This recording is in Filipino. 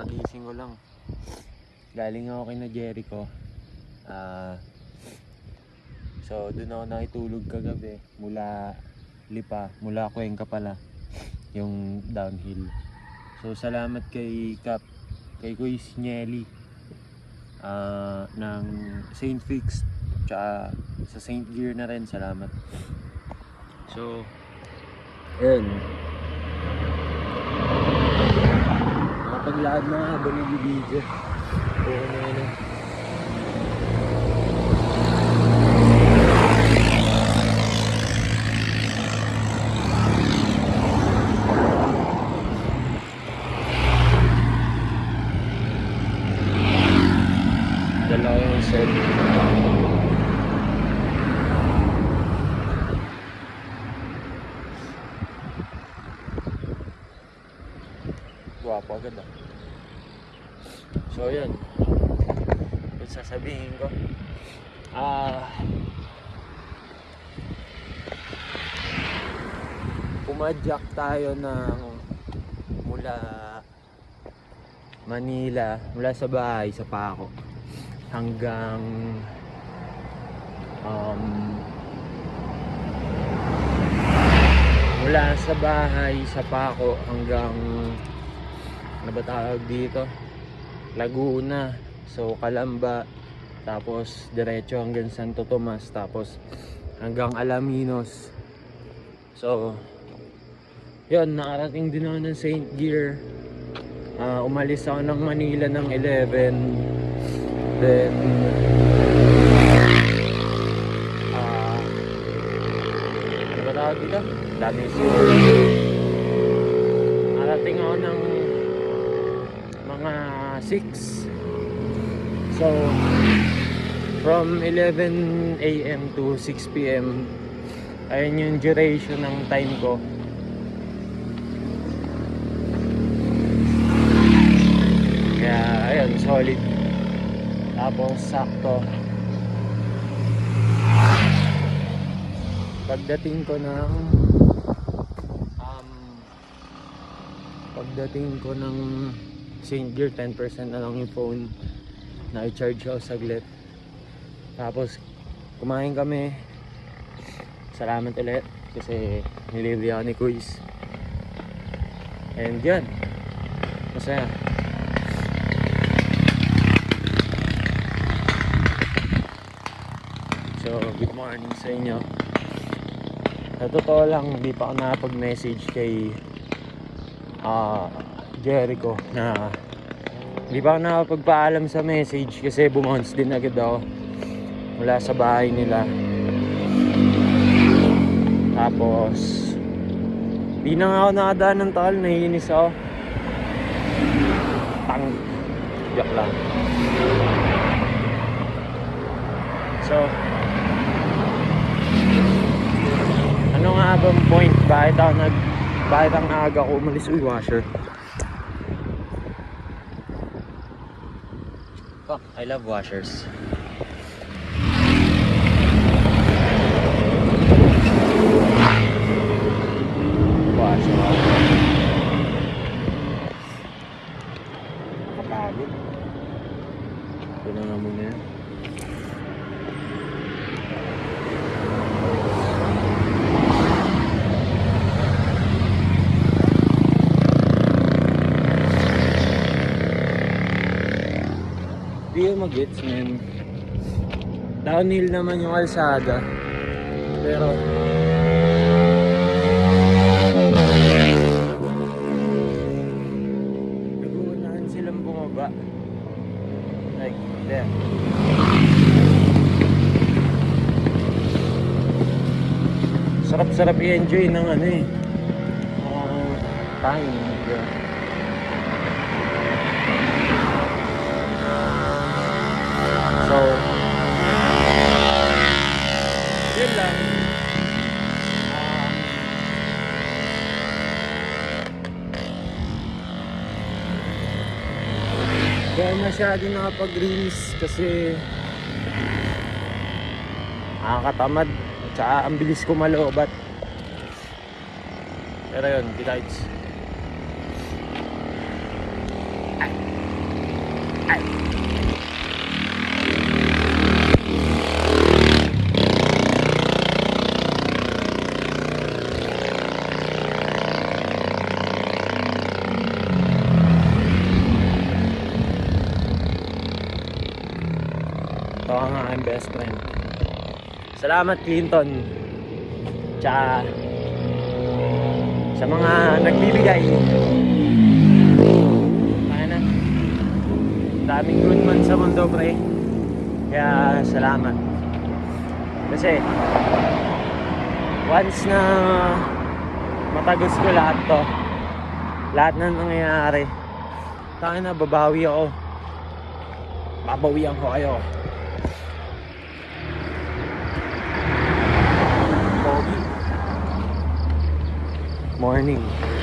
kagising ko lang. Galing ako kay na Jericho. Ah, so, doon ako nakitulog kagabi. Mula Lipa, mula Cuenca pala. Yung downhill. So, salamat kay Cap, kay Kuis Nelly. Ah, ng St. Fix. Tsaka sa St. Gear na rin, salamat. So, ayun. Nakapaglaad na habang nag-video. Oo na yun. eh. Dalawa yung set. Gwapo agad ah. So yun. Yung sasabihin ko. Ah. pumadyak tayo ng mula Manila, mula sa bahay, sa Paco, hanggang um, mula sa bahay, sa Paco, hanggang ano ba tawag dito? Laguna. So, Calamba. Tapos, diretso hanggang Santo Tomas. Tapos, hanggang Alaminos. So, yun, nakarating din ako ng St. Gear. Ah, umalis ako ng Manila ng 11. Then, ah, ano ba tawag dito? Dami siguro. Nakarating ako ng 6. So, from 11 a.m. to 6 p.m. Ayun yung duration ng time ko. Kaya, ayun, solid. Tapos, sakto. Pagdating ko ng um, pagdating ko ng St. Gear, 10% na lang yung phone. Na-charge ako saglit. Tapos, kumain kami. Salamat ulit kasi nilibre ako ni Kuis. And yan. Masaya. So, good morning sa inyo. Sa totoo lang, hindi pa ako nakapag-message kay ah Jericho na hindi pa ako nakapagpaalam sa message kasi bumounce din agad ako mula sa bahay nila. Tapos, di na nga ako nakadaan ng takal, naiinis ako. Tang. Yak lang. So, ano nga bang point? Bakit ako nag... Bakit ang aga ko umalis? Uy, washer. I love washers. Di ko mag-gets, man. Downhill naman yung kalsada. Pero... Nag-uunahan silang bumaba. Like, there. Sarap-sarap i-enjoy ng ano eh. Uh, time. Yeah. So, yun lang. Um, Kaya masyado nakapag-release kasi nakakatamad at saka ang bilis ko malobat. Pero yun, besides. Ay. Ito ang aking best friend. Salamat Clinton. Tsaka sa mga nagbibigay. Na. Daming good man sa mundo, pre. Kaya salamat. Kasi once na matagos ko lahat to, lahat na nangyayari, tayo na babawi ako. Babawian ko kayo. Morning.